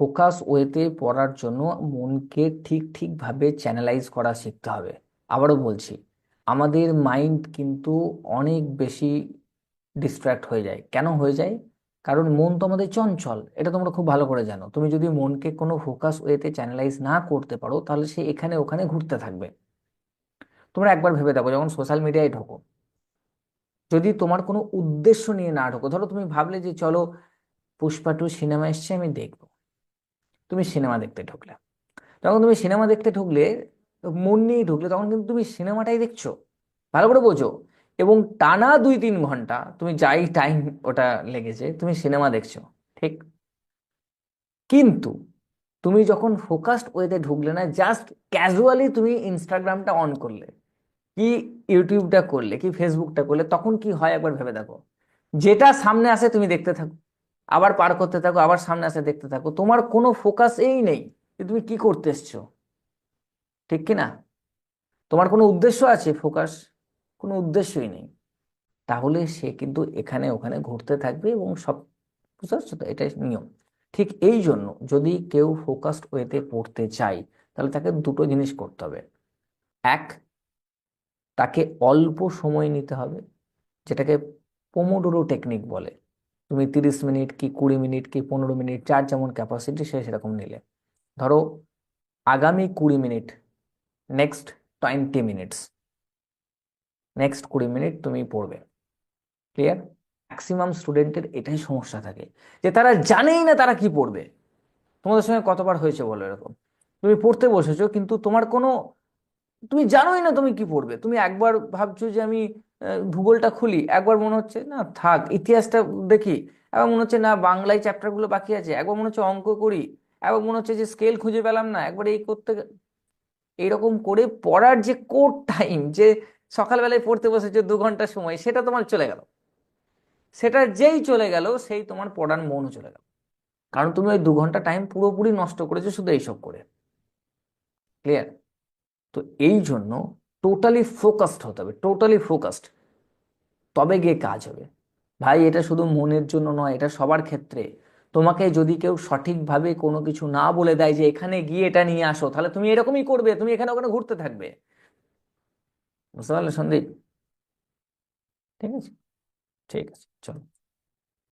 Focus ওয়েতে পড়ার জন্য মনকে ঠিক ঠিকভাবে চ্যানেলাইজ করা শিখতে হবে। আবারও বলছি, আমাদের মাইন্ড কিন্তু অনেক বেশি ডিস্ট্র্যাক্ট হয়ে যায়। কেন হয়ে যায়? কারণ মন তো আমাদের চঞ্চল, এটা তোমরা খুব ভালো করে জানো। তুমি যদি মনকে কোনো ফোকাস ওয়েতে চ্যানেলাইজ না করতে পারো, তাহলে সে এখানে ওখানে ঘুরতে থাকবে। তোমরা একবার ভেবে দেখো যখন সোশ্যাল মিডিয়ায় ঢোকো। যদি তোমার কোনো উদ্দেশ্য নিয়ে না ঢোকো, ধরো তুমি ভাবলে যে, চলো পুষ্পা টু সিনেমা এসছে, আমি দেখব। তুমি সিনেমা দেখতে ঢুকলে। যখন তুমি সিনেমা দেখতে ঢুকলে, মন নিয়ে ঢুকলে, তখন কিন্তু তুমি সিনেমাটাই দেখছ। ভালো করে বোঝো। এবং টানা দুই তিন ঘণ্টা তুমি যাই টাইম ওটা লেগেছে, তুমি সিনেমা দেখছ। ঠিক? কিন্তু তুমি যখন ফোকাসড ওয়েতে ঢুকলে না জাস্ট ক্যাজুয়ালি তুমি ইনস্টাগ্রামটা অন করলে, কি ইউটিউবটা করলে, কি ফেসবুকটা করলে, তখন কি হয় একবার ভেবে দেখো। যেটা সামনে আসে তুমি দেখতে থাকো। আবার পার করতে থাকো, আবার সামনে আসে দেখতে থাকো। তোমার কোনো ফোকাস এই নেই যে তুমি কি করতে এসছো। ঠিক কি না তোমার কোনো উদ্দেশ্য আছে ফোকাস কোনো উদ্দেশ্যই নেই। তাহলে সে কিন্তু এখানে ওখানে ঘুরতে থাকবে এবং সব বুঝতে পারছ তো? এটাই নিয়ম। ঠিক এই জন্য যদি কেউ ফোকাসড ওয়েতে পড়তে চায়, তাহলে তাকে দুটো জিনিস করতে হবে। এক, তাকে অল্প সময় নিতে হবে, যেটাকে পোমোডোরো টেকনিক বলে। তুমি তিরিশ মিনিট কি কুড়ি মিনিট কি পনেরো মিনিট যার যেমন ক্যাপাসিটি সে সেরকম নিলে। ধরো আগামী কুড়ি minute next twenty minutes next কুড়ি মিনিট তুমি পড়বে। ক্লিয়ার ম্যাক্সিমাম স্টুডেন্টের এটাই সমস্যা থাকে যে তারা জানেই না তারা কি পড়বে। তোমাদের সঙ্গে কতবার হয়েছে বলো এরকম। তুমি পড়তে বসেছো কিন্তু তোমার কোনো, তুমি জানোই না তুমি কি পড়বে। তুমি একবার ভাবছ যে আমি ভূগোলটা খুলি, একবার মনে হচ্ছে, না, থাক, ইতিহাসটা দেখি। একবার মনে হচ্ছে, না, বাংলায় চ্যাপ্টারগুলো বাকি আছে। একবার মনে হচ্ছে, অঙ্ক করি। একবার মনে হচ্ছে, যে স্কেল খুঁজে পেলাম না। একবার এই করতে এইরকম করে পড়ার যে কোর টাইম যে সকালবেলায় পড়তে বসেছে দু ঘণ্টা সময়, সেটা তোমার চলে গেল। সেটা যেই চলে গেল, সেই তোমার পড়ার মনও চলে গেল। কারণ তুমি ওই দু ঘণ্টা টাইম পুরোপুরি নষ্ট করেছ শুধু এইসব করে। ক্লিয়ার তো এই জন্য টোটালি ফোকাসড হতে হবে টোটালি ফোকাসড তবে গিয়ে কাজ হবে। ভাই, এটা শুধু মনের জন্য নয়, এটা সবার ক্ষেত্রে। তোমাকে যদি কেউ সঠিকভাবে কোনো কিছু না বলে দেয় যে, এখানে গিয়ে এটা নিয়ে আসো, তাহলে তুমি এরকমই করবে, তুমি এখানে ওখানে ঘুরতে থাকবে। বুঝতে পারলে সন্দীপ? ঠিক আছে। ঠিক আছে, চলো।